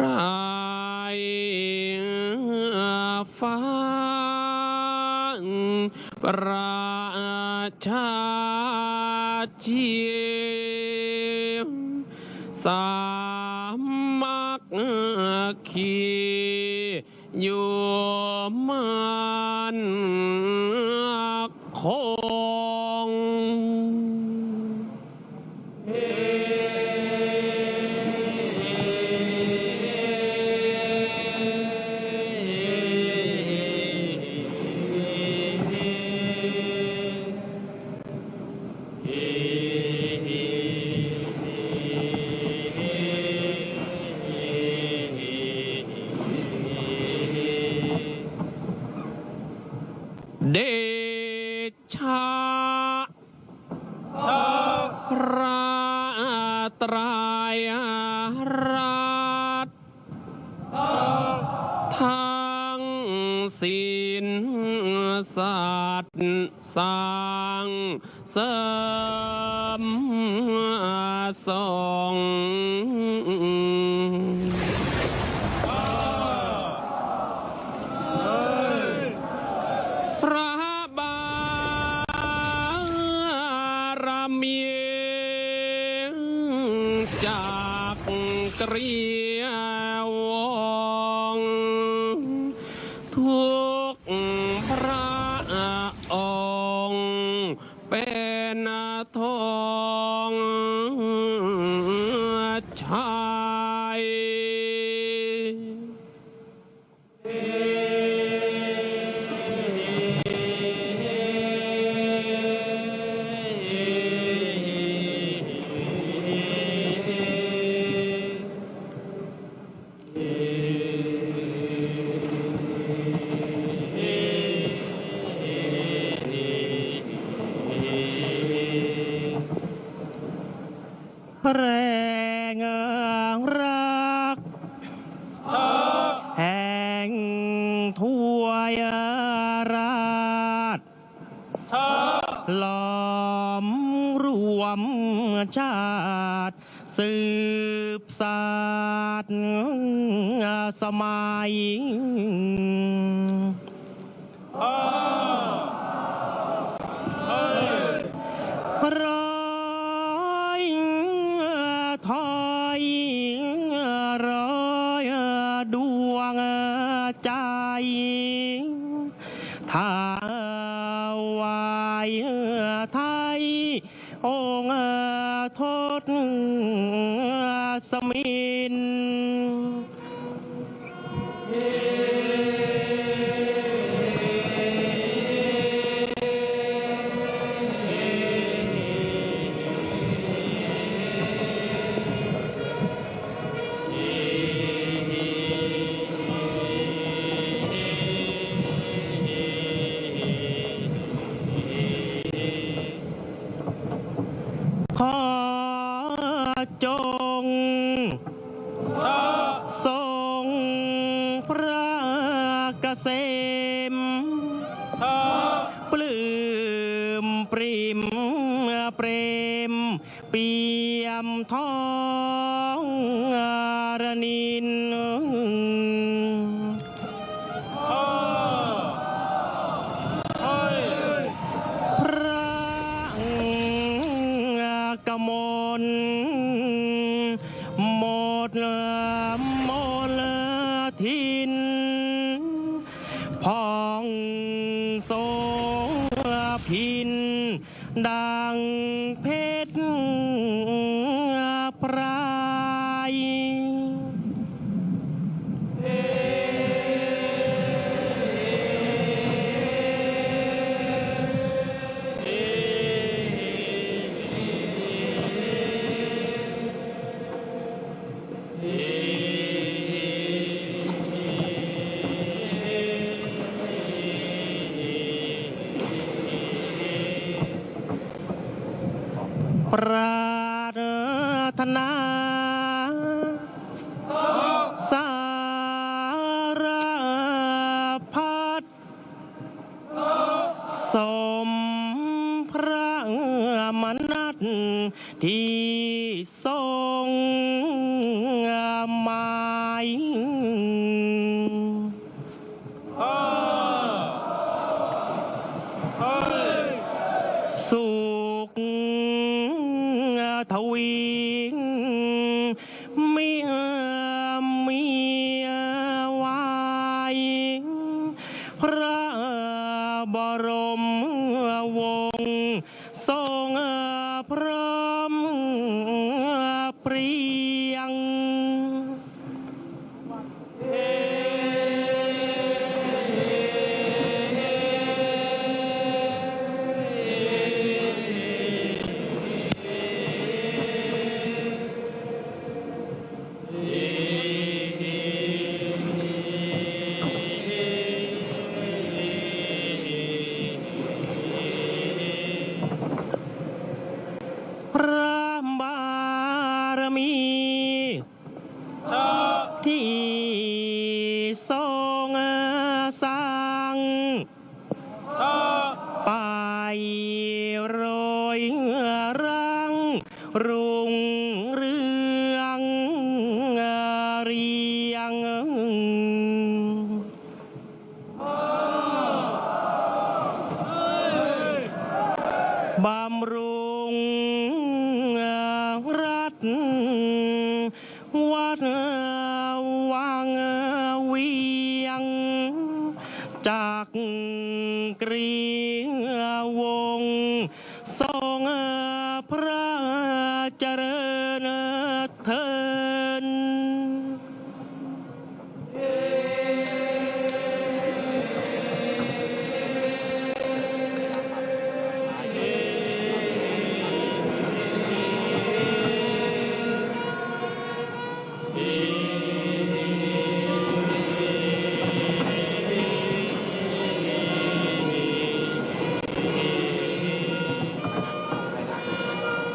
รายฟ้าประชาเชีงสามัคคีอยู่มันคง ตรายรัตทั้งศีลสัตว์สร้างเสริม ทุ แรงรักแห่งทั่วราชล้อมรวมชาติสืบสาดสมัยร้อ สมินขอจง ทรงพระเกษมปลื้มปริมเปรม เปี่ยมท้องรนิน ทินพองโสพิน ดังเพ ปรารถนาสารพัดสมพระมนัตที่ทรง พระบร pra กรี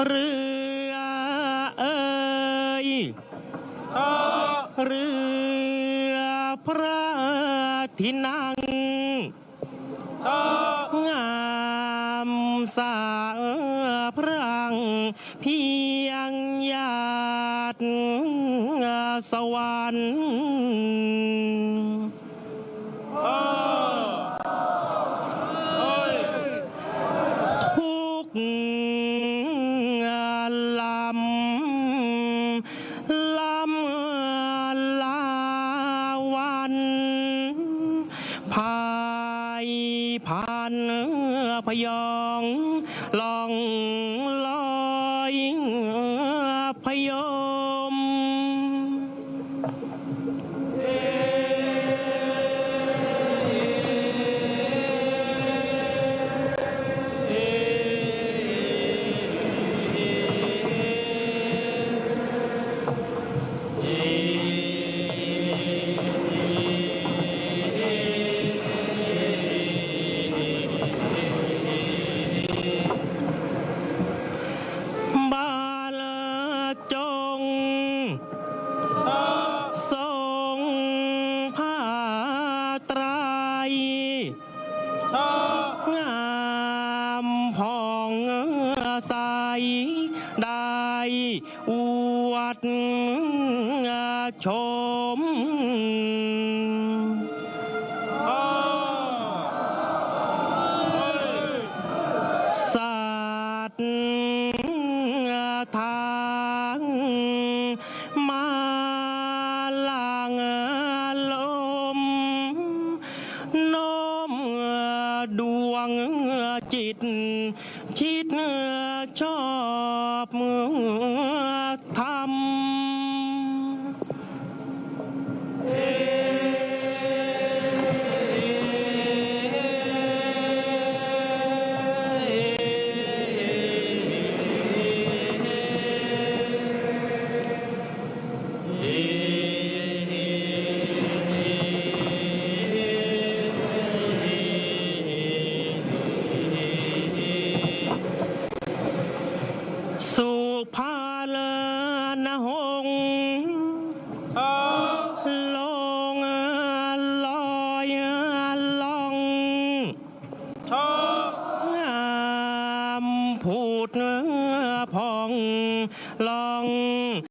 เรือเอ่ยเรือพระที่นั่งงามสาพระงเพียงญาติสวรรค์านพยองลองลอยพย quạt à, chôm ờ. sạt à, tháng. Ma làng lôm. Nôm à, đuông chít chít chóp. mưa না হোক